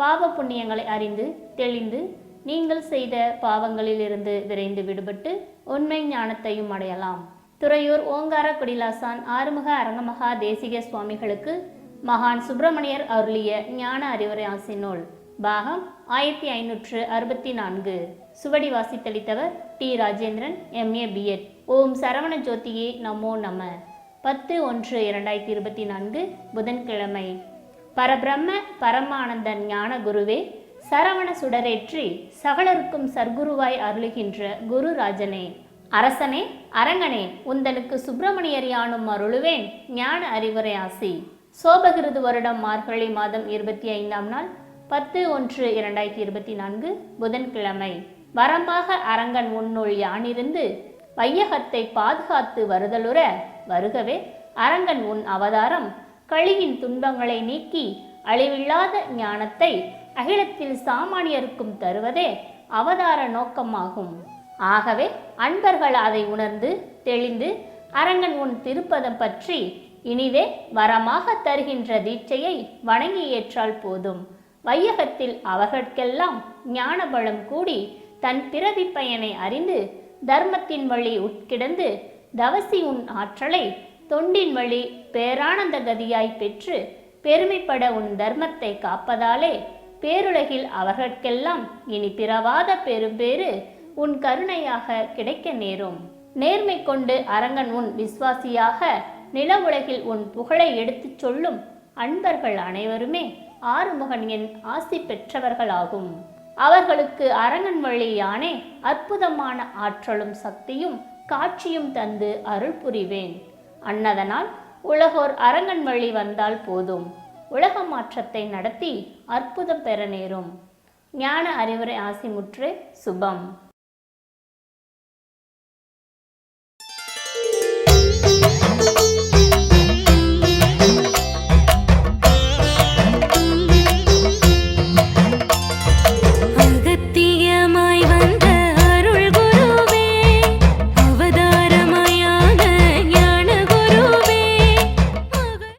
பாவ புண்ணியங்களை அறிந்து தெளிந்து நீங்கள் செய்த பாவங்களிலிருந்து விரைந்து விடுபட்டு உண்மை ஞானத்தையும் அடையலாம். துறையூர் ஓங்கார குடிலாசான் ஆறுமுக அரங்கமகா தேசிக சுவாமிகளுக்கு மகான் சுப்பிரமணியர் அருளிய ஞான அறிவுரை ஆசினோல். பாகம் ஆயிரத்தி ஐநூற்று அறுபத்தி நான்கு. சுவடி வாசித்தளித்தவர் T. Rajendran M A B Ed ஓம் சரவண ஜோதியே நமோ நம. பத்து ஒன்று இரண்டாயிரத்தி இருபத்தி நான்கு புதன்கிழமை. பரபிரம்ம பரமானந்தன் ஞான குருவே சரவண சுடரேற்றி சகலருக்கும் சர்க்குருவாய் அருளுகின்ற குரு ராஜனே அரசனே அரங்கனே உந்தனுக்கு சுப்பிரமணியர் யானும் அருளுவேன் ஞான அறிவுரை ஆசி. சோபகிருது வருடம் மார்கழி மாதம் இருபத்தி ஐந்தாம் நாள் பத்து ஒன்று இரண்டாயிரத்தி இருபத்தி நான்கு புதன்கிழமை. வரம்பாக அரங்கன் உன்னுள் யானிருந்து வையகத்தை பாதுகாத்து வருதலுற வருகவே அரங்கன் உன் அவதாரம் கழியின் துன்பங்களை நீக்கி அழிவில்லாத ஞானத்தை அகிலத்தில் சாமானியருக்கும் தருவதே அவதார நோக்கமாகும். ஆகவே அன்பர்கள் அதை உணர்ந்து தெளிந்து அரங்கன் உன் திருப்பதம் பற்றி இனிதே வரமாக தருகின்ற தீட்சையை வணங்கி ஏற்றால் போதும். வையகத்தில் அவர்கட்கெல்லாம் ஞானபலம் கூடி தன் பிறவி பயனை அறிந்து தர்மத்தின் வழி உட்கிடந்து தவசி உன் ஆற்றலை தொண்டின் வழி பேரானந்த கதியாய் பெற்று பெருமைப்பட உன் தர்மத்தை காப்பதாலே பேருலகில் அவர்கட்கெல்லாம் இனி பிறவாத பெரும்பேறு உன் கருணையாக கிடைக்க நேரும். நேர்மை கொண்டு அரங்கன் உன் விசுவாசியாக நில உலகில் உன் புகழை எடுத்துச் சொல்லும் அன்பர்கள் அனைவருமே ஆறுமுகன் என் ஆசி பெற்றவர்களாகும். அவர்களுக்கு அரங்கன் வழியானே அற்புதமான ஆற்றலும் சக்தியும் காட்சியும் தந்து அருள் புரிவேன். அன்னதனால் உலகோர் அரங்கன் வழி வந்தால் போதும். உலக மாற்றத்தை நடத்தி அற்புதம் பெற நேரும். ஞான அறிவுரை ஆசிமுற்று சுபம்.